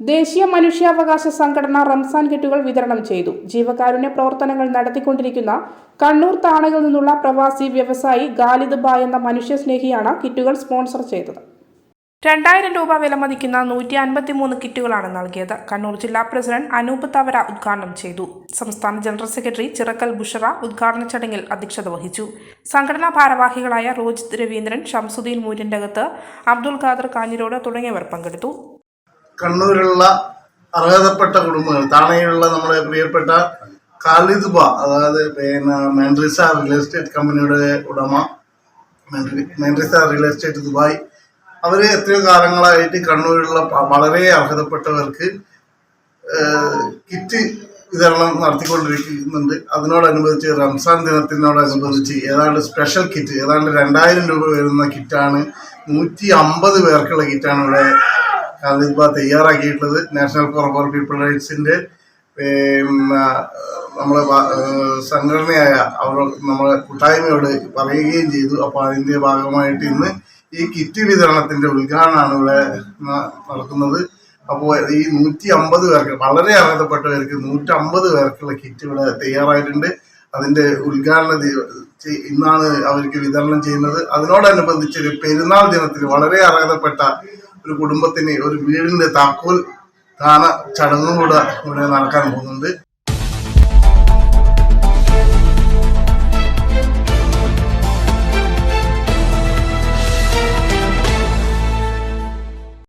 ദേശീയ മനുഷ്യാവകാശ സംഘടന റംസാൻ കിറ്റുകൾ വിതരണം ചെയ്തു. ജീവകാരുണ്യ പ്രവർത്തനങ്ങൾ നടത്തിക്കൊണ്ടിരിക്കുന്ന കണ്ണൂർ താണയിൽ നിന്നുള്ള പ്രവാസി വ്യവസായി ഗാലിദ് ബായ് എന്ന മനുഷ്യസ്നേഹിയാണ് കിറ്റുകൾ സ്പോൺസർ ചെയ്തത്. രണ്ടായിരം രൂപ വിലമതിക്കുന്ന നൂറ്റി അൻപത്തിമൂന്ന് കിറ്റുകളാണ് നൽകിയത്. കണ്ണൂർ ജില്ലാ പ്രസിഡന്റ് അനൂപ് തവര ഉദ്ഘാടനം ചെയ്തു. സംസ്ഥാന ജനറൽ സെക്രട്ടറി ചിറക്കൽ ബുഷറ ഉദ്ഘാടന ചടങ്ങിൽ അധ്യക്ഷത വഹിച്ചു. സംഘടനാ ഭാരവാഹികളായ റോജിത് രവീന്ദ്രൻ ഷംസുദ്ദീൻ മൂര്യന്റകത്ത് അബ്ദുൽ ഖാദർ കാഞ്ഞിരോട് തുടങ്ങിയവർ പങ്കെടുത്തു. കണ്ണൂരിലുള്ള അർഹതപ്പെട്ട കുടുംബങ്ങൾ താണയിലുള്ള നമ്മുടെ പ്രിയപ്പെട്ട ഖാലിദ് ബ അതായത് പിന്നെ മെൻഡ്രിസ റിയൽ എസ്റ്റേറ്റ് കമ്പനിയുടെ ഉടമ മെൻഡ്രിസ റിയൽ എസ്റ്റേറ്റ് ദുബായ്. അവർ എത്രയോ കാലങ്ങളായിട്ട് കണ്ണൂരിലുള്ള വളരെ അർഹതപ്പെട്ടവർക്ക് കിറ്റ് വിതരണം നടത്തിക്കൊണ്ടിരിക്കുന്നുണ്ട്. അതിനോടനുബന്ധിച്ച് റംസാൻ ദിനത്തിനോടനുബന്ധിച്ച് ഏതാണ്ട് സ്പെഷ്യൽ കിറ്റ് ഏതാണ്ട് രണ്ടായിരം രൂപ വരുന്ന കിറ്റാണ്. നൂറ്റി അമ്പത് പേർക്കുള്ള കിറ്റാണ് ഇവിടെ ബാ തയ്യാറാക്കിയിട്ടുള്ളത് നാഷണൽ ഫോറം ഫോർ പീപ്പിൾ റൈറ്റ്സിന്റെ പിന്നെ നമ്മളെ സംഘടനയായ അവർ നമ്മളെ കൂട്ടായ്മയോട് പറയുകയും ചെയ്തു. അപ്പോൾ അതിന്റെ ഭാഗമായിട്ട് ഇന്ന് ഈ കിറ്റ് വിതരണത്തിന്റെ ഉദ്ഘാടനമാണ് ഇവിടെ നടക്കുന്നത്. അപ്പോൾ ഈ നൂറ്റി അമ്പത് പേർക്ക് വളരെ അർഹതപ്പെട്ടവർക്ക് നൂറ്റമ്പത് പേർക്കുള്ള കിറ്റ് ഇവിടെ തയ്യാറായിട്ടുണ്ട്. അതിന്റെ ഉദ്ഘാടന ഇന്നാണ് അവർക്ക് വിതരണം ചെയ്യുന്നത്. അതിനോടനുബന്ധിച്ച് ഒരു പെരുന്നാൾ ദിനത്തിൽ വളരെ അർഹതപ്പെട്ട ഒരു കുടുംബത്തിന് ഒരു വീടിന്റെ താക്കോൽ ദാന ചടങ്ങും കൂടെ ഇവിടെ നടക്കാൻ പോകുന്നുണ്ട്.